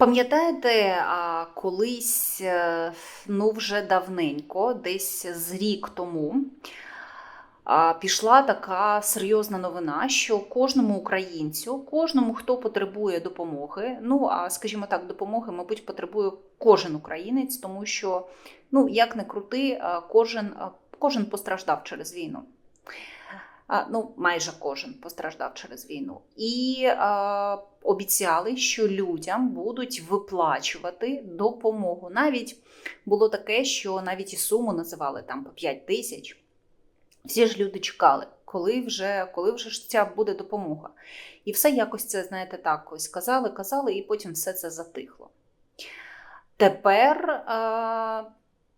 Пам'ятаєте, колись, е, ну вже давненько, десь з рік тому, пішла така серйозна новина, що кожному українцю, кожному, хто потребує допомоги, ну а скажімо так, допомоги, мабуть, потребує кожен українець, тому що, ну як не крути, кожен, кожен постраждав через війну. Ну, майже кожен постраждав через війну. І а, обіцяли, що людям будуть виплачувати допомогу. Навіть було таке, що навіть і суму називали там по 5 тисяч. Всі ж люди чекали, коли вже коли вже ж ця буде допомога. І все якось це, знаєте, так ось казали, казали, і потім все це затихло. Тепер,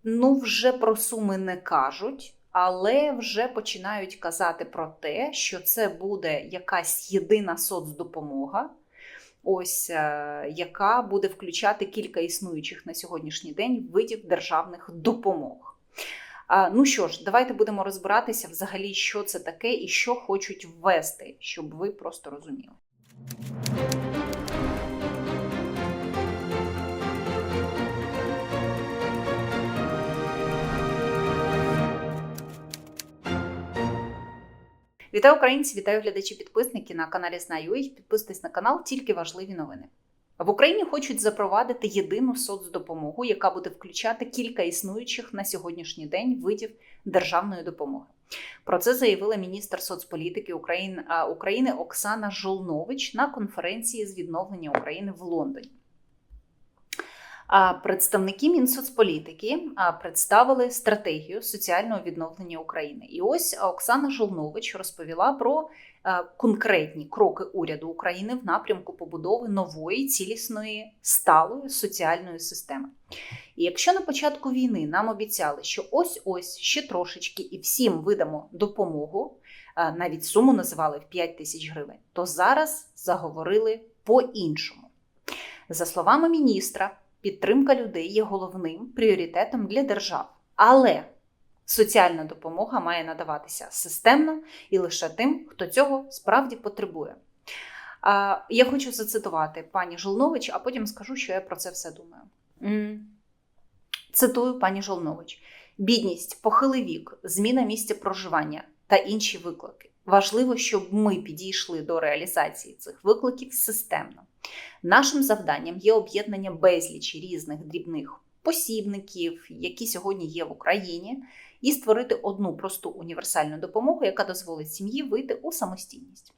ну, вже про суми не кажуть але вже починають казати про те, що це буде якась єдина соцдопомога, ось е, яка буде включати кілька існуючих на сьогоднішній день видів державних допомог. Ну що ж, давайте будемо розбиратися взагалі, що це таке і що хочуть ввести, щоб ви просто розуміли. Вітаю українці, вітаю глядачі підписники на каналі Знаю їх. Підписуйтесь на канал, тільки важливі новини. В Україні хочуть запровадити єдину соцдопомогу, яка буде включати кілька існуючих на сьогоднішній день видів державної допомоги. Про це заявила міністр соцполітики України Оксана Жолнович на конференції з відновлення України в Лондоні. Представники Мінсоцполітики представили стратегію соціального відновлення України. І ось Оксана Жолнович розповіла про конкретні кроки уряду України в напрямку побудови нової цілісної сталої соціальної системи. І якщо на початку війни нам обіцяли, що ось ось ще трошечки і всім видамо допомогу, навіть суму називали в 5 тисяч гривень, то зараз заговорили по-іншому. За словами міністра підтримка людей є головним пріоритетом для держав. Але соціальна допомога має надаватися системно і лише тим, хто цього справді потребує. Я хочу зацитувати пані Жолнович, а потім скажу, що я про це все думаю. Цитую пані Жолнович: бідність, похилий вік, зміна місця проживання та інші виклики. Важливо, щоб ми підійшли до реалізації цих викликів системно. Нашим завданням є об'єднання безлічі різних дрібних посібників, які сьогодні є в Україні, і створити одну просту універсальну допомогу, яка дозволить сім'ї вийти у самостійність.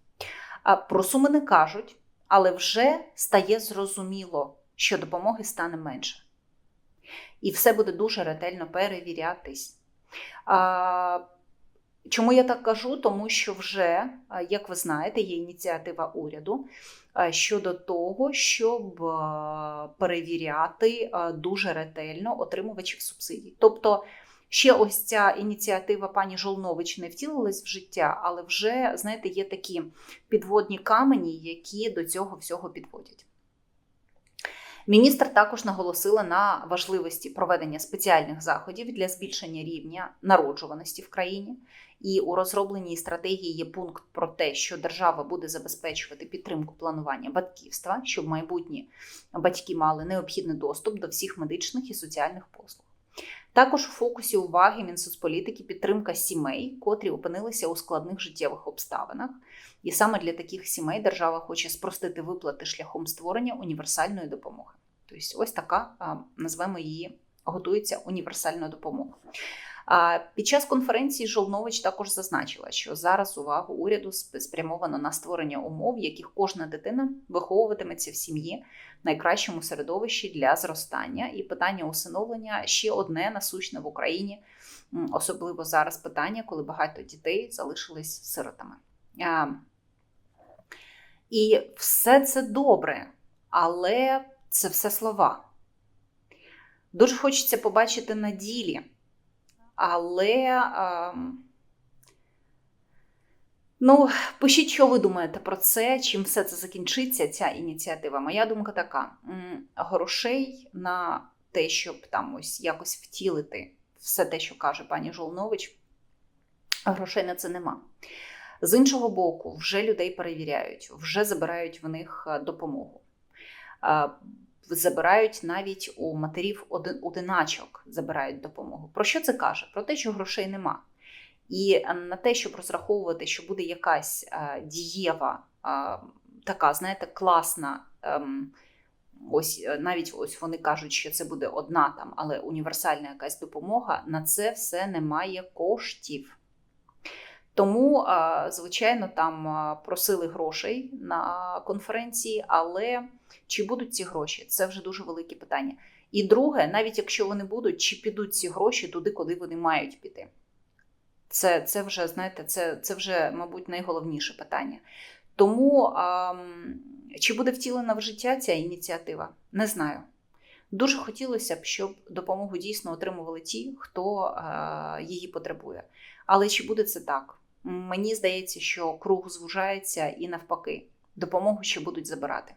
Про суми не кажуть, але вже стає зрозуміло, що допомоги стане менше. І все буде дуже ретельно перевірятись. Чому я так кажу? Тому що вже, як ви знаєте, є ініціатива уряду щодо того, щоб перевіряти дуже ретельно отримувачів субсидій. Тобто, ще ось ця ініціатива пані Жолнович не втілилась в життя, але вже, знаєте, є такі підводні камені, які до цього всього підводять. Міністр також наголосила на важливості проведення спеціальних заходів для збільшення рівня народжуваності в країні. І у розробленій стратегії є пункт про те, що держава буде забезпечувати підтримку планування батьківства, щоб майбутні батьки мали необхідний доступ до всіх медичних і соціальних послуг. Також у фокусі уваги Мінсоцполітики підтримка сімей, котрі опинилися у складних життєвих обставинах. І саме для таких сімей держава хоче спростити виплати шляхом створення універсальної допомоги. Тобто, ось така, назвемо її, готується універсальна допомога. Під час конференції Жолнович також зазначила, що зараз увагу уряду спрямовано на створення умов, яких кожна дитина виховуватиметься в сім'ї в найкращому середовищі для зростання. І питання усиновлення ще одне насущне в Україні, особливо зараз питання, коли багато дітей залишились сиротами. І все це добре, але це все слова. Дуже хочеться побачити на ділі. Але ну, пишіть, що ви думаєте про це, чим все це закінчиться, ця ініціатива. Моя думка така: грошей на те, щоб там ось якось втілити все те, що каже пані Жолнович, грошей на це нема. З іншого боку, вже людей перевіряють, вже забирають в них допомогу. Забирають навіть у матерів один одиначок, забирають допомогу. Про що це каже? Про те, що грошей нема. І е, на те, щоб розраховувати, що буде якась е, дієва, е, така, знаєте, класна. ем, Ось навіть ось вони кажуть, що це буде одна там, але універсальна якась допомога. На це все немає коштів. Тому, звичайно, там просили грошей на конференції, але чи будуть ці гроші? Це вже дуже велике питання. І друге, навіть якщо вони будуть, чи підуть ці гроші туди, куди вони мають піти? Це, це вже, знаєте, це, це вже, мабуть, найголовніше питання. Тому ем, чи буде втілена в життя ця ініціатива? Не знаю. Дуже хотілося б, щоб допомогу дійсно отримували ті, хто е, її потребує. Але чи буде це так? Мені здається, що круг звужається і навпаки, допомогу ще будуть забирати.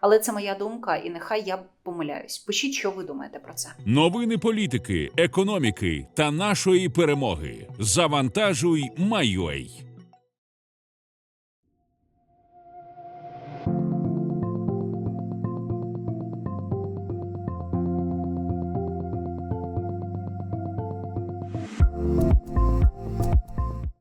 Але це моя думка, і нехай я помиляюсь. Пишіть, що ви думаєте про це. Новини політики, економіки та нашої перемоги. Завантажуй, Майой.